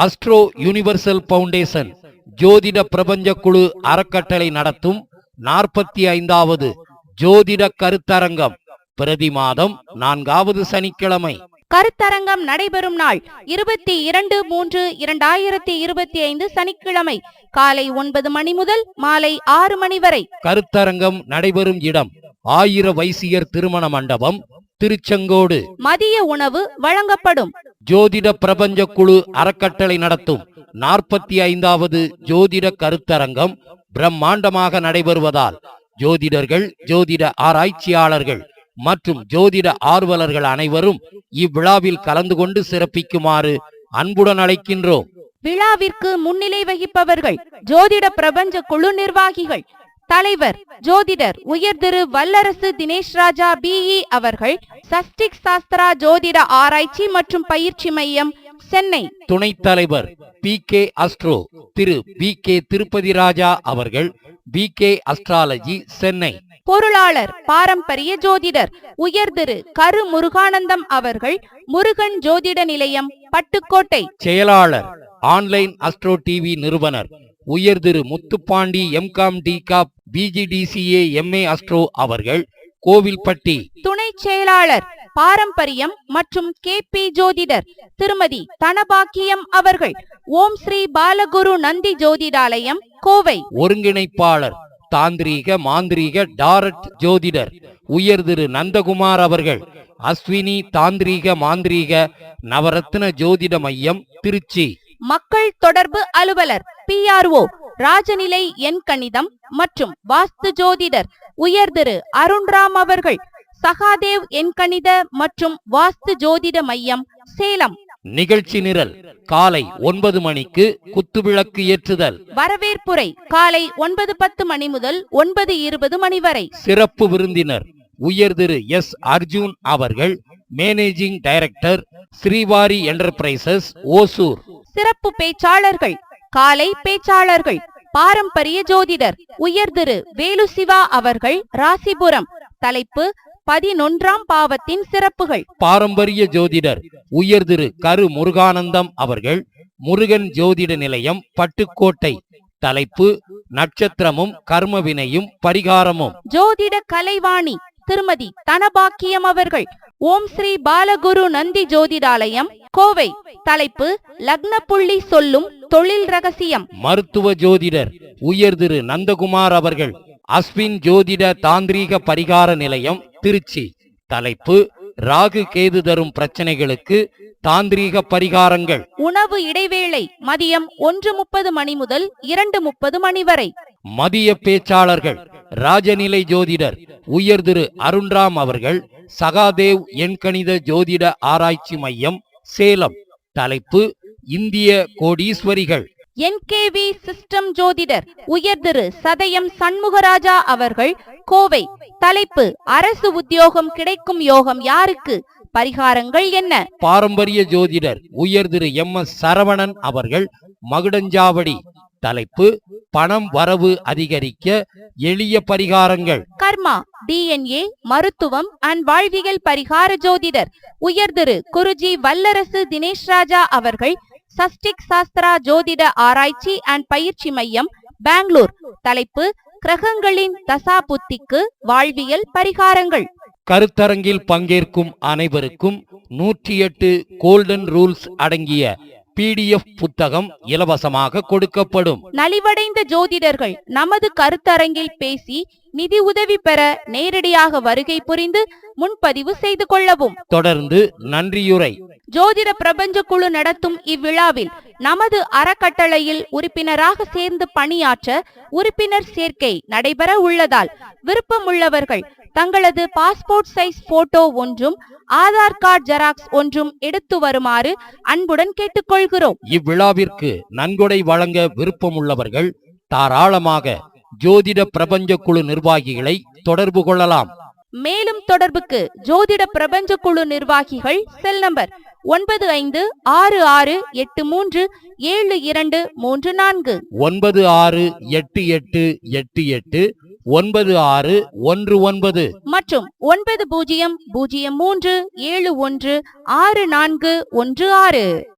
Astro universal foundation ஜோதிட பிரபஞ்ச குழு அறக்கட்டளை நடத்தும் நாற்பத்தி ஐந்தாவது ஜோதிட கருத்தரங்கம். பிரதி மாதம் நான்காவது சனிக்கிழமை. கருத்தரங்கம் நடைபெறும் நாள் இருபத்தி இரண்டு மூன்று இரண்டாயிரத்தி இருபத்தி ஐந்து சனிக்கிழமை. காலை ஒன்பது மணி முதல் மாலை ஆறு மணி வரை. கருத்தரங்கம் நடைபெறும் இடம் ஆயிர வைசியர் திருமண மண்டபம் திருச்செங்கோடு மதிய உணவு வழங்கப்படும். ஜோதிட பிரபஞ்ச குழு அறக்கட்டளை நடத்தும். நாற்பத்தி ஐந்தாவது ஜோதிட கருத்தரங்கம் பிரம்மாண்டமாக நடைபெறுவதால் ஜோதிடர்கள் ஜோதிட ஆராய்ச்சியாளர்கள் மற்றும் ஜோதிட ஆர்வலர்கள் அனைவரும் இவ்விழாவில் கலந்து கொண்டு சிறப்பிக்குமாறு அன்புடன் அழைக்கின்றோம். விழாவிற்கு முன்னிலை வகிப்பவர்கள் ஜோதிட பிரபஞ்ச குழு நிர்வாகிகள் தலைவர் ஜோதிடர் உயர் திரு வல்லரசு தினேஷ் ராஜா பிஇ அவர்கள் சஸ்டிக் சாஸ்திரா ஜோதிட ஆராய்ச்சி மற்றும் பயிற்சி மையம் சென்னை. துணைத் தலைவர் P K Astro Thiru P K Tirupathi Raja அவர்கள் பி கே அஸ்ட்ராலஜி சென்னை. பொருளாளர் பாரம்பரிய ஜோதிடர் உயர் திரு கரு முருகானந்தம் அவர்கள் முருகன் ஜோதிட நிலையம் பட்டுக்கோட்டை. செயலாளர் ஆன்லைன் அஸ்ட்ரோ டிவி நிறுவனர் உயர் திரு முத்துப்பாண்டி எம்காம் டிகாப் பிஜிடிசிஏ எம்ஏ அஸ்ட்ரோ அவர்கள் கோவில்பட்டி. துணை செயலாளர் பாரம்பரியம் மற்றும் கே பி ஜோதிடர் திருமதி தனபாக்கியம் அவர்கள் ஓம் ஸ்ரீ பாலகுரு நந்தி ஜோதிடாலயம் கோவை. ஒருங்கிணைப்பாளர் தாந்திரீக மாந்திரீக டாரட் ஜோதிடர் உயர் திரு நந்தகுமார் அவர்கள் அஸ்வினி தாந்திரீக மாந்திரீக நவரத்ன ஜோதிட மையம் திருச்சி. மக்கள் தொடர்பு அலுவலர் பிஆர்ஓ ராஜநிலை எண் கணிதம் மற்றும் வாஸ்து ஜோதிடர் உயர் திரு அருண்ராம் அவர்கள் சகாதேவ் எண்கணித மற்றும் வாஸ்து ஜோதிட மையம் சேலம். நிகழ்ச்சி நிரல் காலை ஒன்பது மணிக்கு குத்துவிளக்கு ஏற்றுதல். வரவேற்புரை காலை ஒன்பது பத்து மணி முதல் ஒன்பது இருபது மணி வரை. சிறப்பு விருந்தினர் உயர் திரு எஸ் அர்ஜுன் அவர்கள் managing director Srivari enterprises Hosur. சிறப்பு பேச்சாளர்கள் காலை பேச்சாளர்கள் பாரம்பரிய ஜோதிடர் உயர் திரு வேலு சிவா அவர்கள் ராசிபுரம். தலைப்பு பதினொன்றாம் பாவத்தின் சிறப்புகள். பாரம்பரிய ஜோதிடர் உயர் திரு கரு முருகானந்தம் அவர்கள் முருகன் ஜோதிட நிலையம் பட்டுக்கோட்டை. தலைப்பு நட்சத்திரமும் கர்மவினையும் பரிகாரமும். ஜோதிட கலைவாணி திருமதி தனபாக்கியம் அவர்கள். ஓம் ஸ்ரீ பாலகுரு நந்தி ஜோதிடாலயம் கோவை. தலைப்பு லக்ன புள்ளி சொல்லும் தொழில் ரகசியம். மருத்துவ ஜோதிடர் உயர் திரு நந்தகுமார் அவர்கள் அஸ்வின் ஜோதிட தாந்திரீக பரிகார நிலையம் திருச்சி. தலைப்பு ராகு கேது தரும் பிரச்சனைகளுக்கு தாந்திரீக பரிகாரங்கள். உணவு இடைவேளை மதியம் ஒன்று முப்பது மணி முதல் இரண்டு முப்பது மணி வரை. மதிய பேச்சாளர்கள் ராஜநிலை ஜோதிடர் உயர் திரு அருண்ராம் அவர்கள் சகாதேவ் எண்கணித ஜோதிட ஆராய்ச்சி மையம் சேலம். தலைப்பு இந்திய கோடீஸ்வரிகள். என்கேவி சிஸ்டம் ஜோதிடர் உயர் திரு சதயம் சண்முகராஜா அவர்கள் கோவை. தலைப்பு அரசு உத்தியோகம் கிடைக்கும் யோகம் யாருக்கு? பரிகாரங்கள் என்ன? பாரம்பரிய ஜோதிடர் உயர் திரு எம் எஸ் சரவணன் அவர்கள் மகுடஞ்சாவடி. தலைப்பு பணம் வரவு அதிகரிக்க எளிய பரிகாரங்கள். கர்மா டிஎன்ஏ மருத்துவம் அண்ட் வாழ்வியல் பரிகார ஜோதிடர். உயர் திரு குருஜி வல்லரசு தினேஷ் ராஜா அவர்கள் சஸ்டிக் சாஸ்திரா ஜோதிட ஆராய்ச்சி அண்ட் பயிற்சி மையம் பெங்களூர். தலைப்பு கிரகங்களின் தசா புத்திக்கு வாழ்வியல் பரிகாரங்கள். கருத்தரங்கில் பங்கேற்கும் அனைவருக்கும் நூற்றி எட்டு கோல்டன் ரூல்ஸ் அடங்கிய பிடிஎஃப் புத்தகம் இலவசமாக கொடுக்கப்படும். நலிவடைந்த ஜோதிடர்கள் நமது கருத்தரங்கில் பேசி நிதி உதவி பெற நேரடியாக வருகை புரிந்து முன்பதிவு செய்து கொள்ளவும். தொடர்ந்து நன்றியுரை. ஜோதிட பிரபஞ்ச குழு நடத்தும் இவ்விழாவில் நமது அறக்கட்டளையில் உறுப்பினராக சேர்ந்து பணியாற்ற உறுப்பினர் சேர்க்கை நடைபெற உள்ளதால் விருப்பமுள்ளவர்கள் தங்களது பாஸ்போர்ட் சைஸ் போட்டோ ஒன்றும் ஆதார் கார்டு ஜெராக்ஸ் ஒன்றும் எடுத்து வருமாறு அன்புடன் கேட்டுக்கொள்கிறோம். இவ்விழாவிற்கு நன்கொடை வழங்க விருப்பமுள்ளவர்கள் தாராளமாக ஜோதிட பிரபஞ்ச குழு நிர்வாகிகளை தொடர்பு கொள்ளலாம். மேலும் தொடர்புக்கு ஜோதிட பிரபஞ்ச குழு நிர்வாகிகள் செல் நம்பர் ஒன்பது ஐந்து ஆறு ஆறு எட்டு மூன்று ஏழு இரண்டு மூன்று நான்கு. ஒன்பது ஆறு எட்டு எட்டு எட்டு எட்டு ஒன்பது ஆறு ஒன்று ஒன்பது. மற்றும் ஒன்பது பூஜ்ஜியம் பூஜ்ஜியம் மூன்று ஏழு ஒன்று ஆறு நான்கு ஒன்று ஆறு.